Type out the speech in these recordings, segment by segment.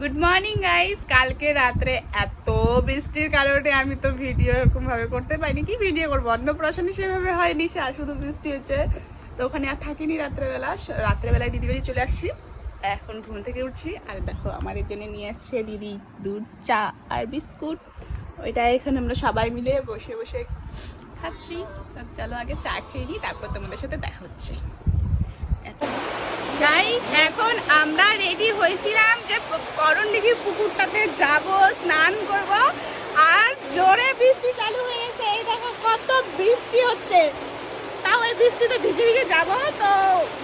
Good morning guys কালকে রাত্রে এত বৃষ্টির কারণে আমি তো ভিডিও এরকম ভাবে করতে পারিনি। কি ভিডিও করব? অন্নপ্রাশনে সেভাবে হয়নি, সে আর শুধু বৃষ্টি হচ্ছে। তো ওখানে আর থাকিনি রাত্রেবেলা। রাত্রেবেলায় দিদি বাড়ি চলে আসছি। এখন ঘুম থেকে উঠছি। আর দেখো, আমাদের জন্য নিয়ে আসছে দিদি দুধ, চা আর বিস্কুট। ওইটা এখানে আমরা সবাই মিলে বসে বসে খাচ্ছি। চলো আগে চা খেয়ে নিই, তারপর তোমাদের সাথে দেখা হচ্ছে। গাইস এখন আমরা রেডি হয়েছিলাম যে করণডিঘি পুকুরটাতে যাব, স্নান করব। আর জোরে বৃষ্টি চালু হয়ে গেছে। এই দেখো কত বৃষ্টি হচ্ছে। তাও এই বৃষ্টিতে ভিজে ভিজে যাব, তো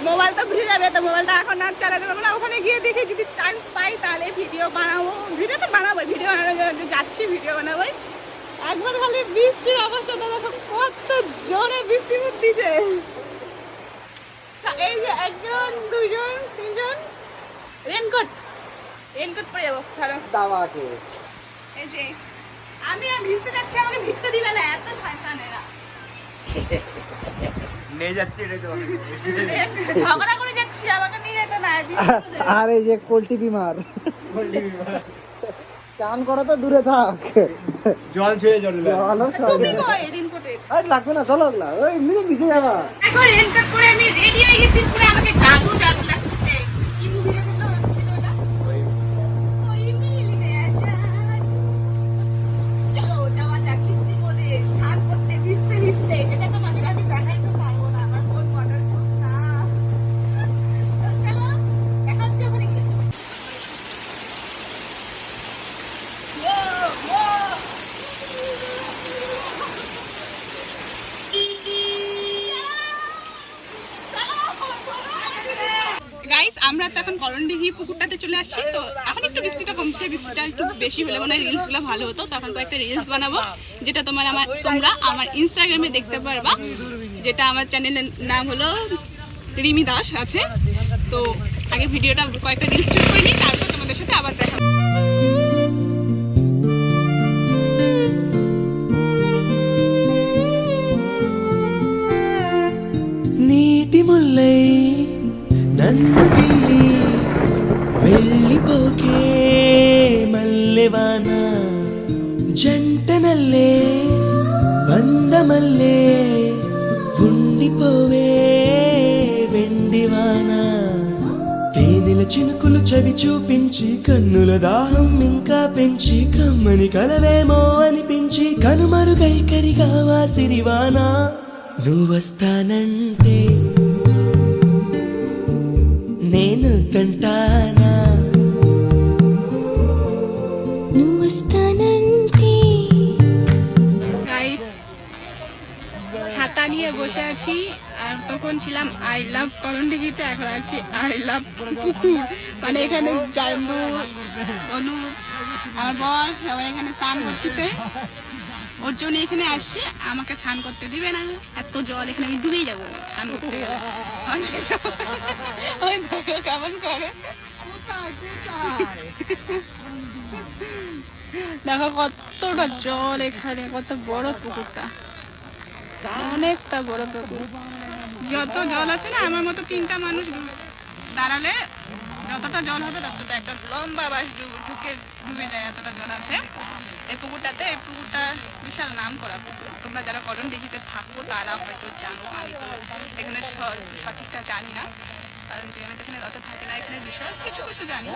মোবাইল তো ভিজে যাবে, তো মোবাইলটা এখন আর চালাতে পারব না। ওখানে গিয়ে দেখে যদি চান্স পাই, তাহলে ভিডিও বানাবো। ভিডিও তো বানাবো ভিডিও বানানোর যাচ্ছি ভিডিও বানাবোই। একবার খালি বৃষ্টির অবস্থাটা দেখো, কত জোরে বৃষ্টি যে একজন দুজন তিনজন। রেনকোট রেনকোট পরে যাব ধরো দাওয়াকে এই যে আমি আর ভিজতে যাচ্ছি আমাকে ভিজতে দিলে না এত শয়তান এরা। নিয়ে যাচ্ছি এটা তো ঝগড়া করে যাচ্ছি আমাকে নিয়ে যেতে না আর এই যে পোল্ট্রি বিমার। চান করা তো দূরে থাক। জল ছুঁয়ে জল চলো আরে লাগবে না চলো না। ওই মিজে ভিজে যাবা এখন রেনকোট পরে আমি রেডি হয়ে গেছি, পুরো আমাকে জাদু জাদু। গাইস আমরা তো এখন করণডিহি পুকুরটাতে চলে আসছি, তো এখন একটু বৃষ্টিটা কমছে, বৃষ্টিটা একটু বেশি হলে মনে হয় রিলসগুলো ভালো হতো তখন কয়েকটা রিলস বানাবো, যেটা তোমার আমার, তোমরা আমার ইনস্টাগ্রামে দেখতে পারবা, যেটা আমার চ্যানেলের নাম হলো রিমি দাস আছে, তো আগে ভিডিওটা কয়েকটা রিলস শুট করে নিই, তারপর তোমাদের সাথে আবার দেখা నిన్ను గిల్లి వెళ్ళిపోకే మల్లెవాన. జంటనల్లే వందమల్లే ఉండిపోవే వెండివాన. తేనెల చినుకులు చవి చూపించి కన్నుల దాహం ఇంకా పెంచి కమ్మని కలవేమో అనిపించి కనుమరుగైకరిగా వాసిరివానా సిరివానా నువ్వొస్తానంటే నేను తంటానా నువ్వు వస్తానంటే গাইস ছাতা নিয়ে বসে আছি আর তখন ছিলাম আই লাভ করণডিঘিতে এখন আছি আই লাভ পুকুর মানে এখানে জাম্বু অনু আমার বর সবাই এখানে স্নান করতেছে ওর জন্য এখানে আসছে আমাকে স্নান করতে দিবে না। এত জল এখানে আমি ডুবেই যাব। স্নান করতে কেমন করে। দেখো কতটা জল এখানে কত বড় পুকুরটা। অনেকটা বড় পুকুর। যত জল আছে না আমার মতো তিনটা মানুষ দাঁড়ালে যতটা জল হবে ততটা একটা লম্বা বাস ঢুকে ডুবে যায় এতটা জল আছে। এই পুকুরটাতে এই পুকুরটা বিশাল নাম করা পুকুর। তোমরা যারা করণ দেখিতে থাকো, তারা হয়তো জানো, আমি তো এখানে সঠিকটা জানি না। কারণ যে আমি এখানে অত থাকি না, এখানে বিশাল, কিছু কিছু জানি।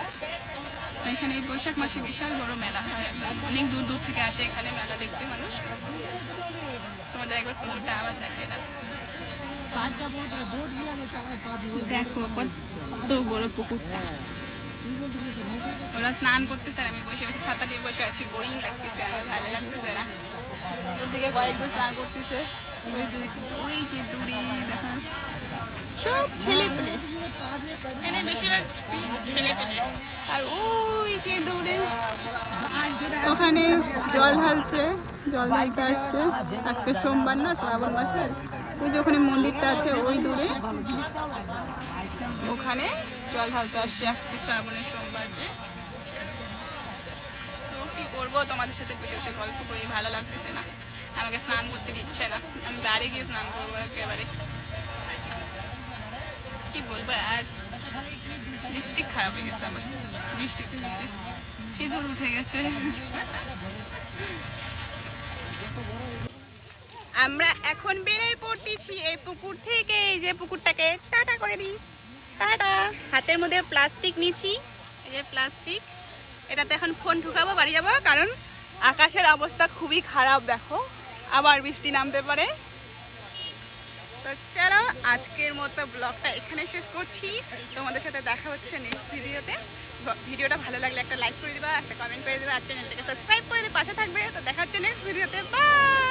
এখানে এই বৈশাখ মাসে বিশাল বড় মেলা হয়। অনেক দূর দূর থেকে আসে এখানে মেলা দেখতে মানুষ। তোমাদের একবার পুকুরটা আবার দেখে না দেখো কত বড় পুকুরটা। ওরা স্নান করতেছে আমি বসে বসে ছাতা নিয়ে বসে আছি বোরিং লাগতেছে আমার ভালো লাগতেছে না। থেকে কয়েকজন স্নান করতেছে। ওই ওই যে সব ছেলে এখানে বেশিরভাগ ছেলে আর ওই যে ওখানে জল ঢালছে, জল ঢালতে আসছে। আজকে সোমবার না, শ্রাবণ মাসে ওই যে ওখানে মন্দিরটা আছে ওই দূরে। ওখানে জল ঢালতে আসছে আজকে শ্রাবণের সোমবার যে। তো কি করব? তোমাদের সাথে বসে বসে গল্প করি, ভালো লাগতেছে না। আমাকে স্নান করতে দিচ্ছে না। আমি বাড়ি গিয়ে স্নান করব একেবারে। কি বলব আর? লিপস্টিক খারাপ হয়ে গেছে আবার বৃষ্টিতে হচ্ছে। সিঁদুর উঠে গেছে। আমরা এখন বেরোয় পড়তেছি এই পুকুর থেকে। এই যে পুকুরটাকে টাটা করে দিই। হাতের মধ্যে প্লাস্টিক নিছি এই যে প্লাস্টিক। এটাতে এখন ফোন ঢুকাবো, বাড়ি যাব, কারণ আকাশের অবস্থা খুবই খারাপ, দেখো। আবার বৃষ্টি নামতে পারে। তো চলো, আজকের মতো ব্লগটা এখানে শেষ করছি। তোমাদের সাথে দেখা হচ্ছে নেক্সট ভিডিওতে ভিডিওটা ভালো লাগলে একটা লাইক করে দিবা, একটা কমেন্ট করে দিবা, আর চ্যানেলটাকে সাবস্ক্রাইব করে দিয়ে পাশে থাকবে। তো দেখা হচ্ছে নেক্সট ভিডিওতে বাই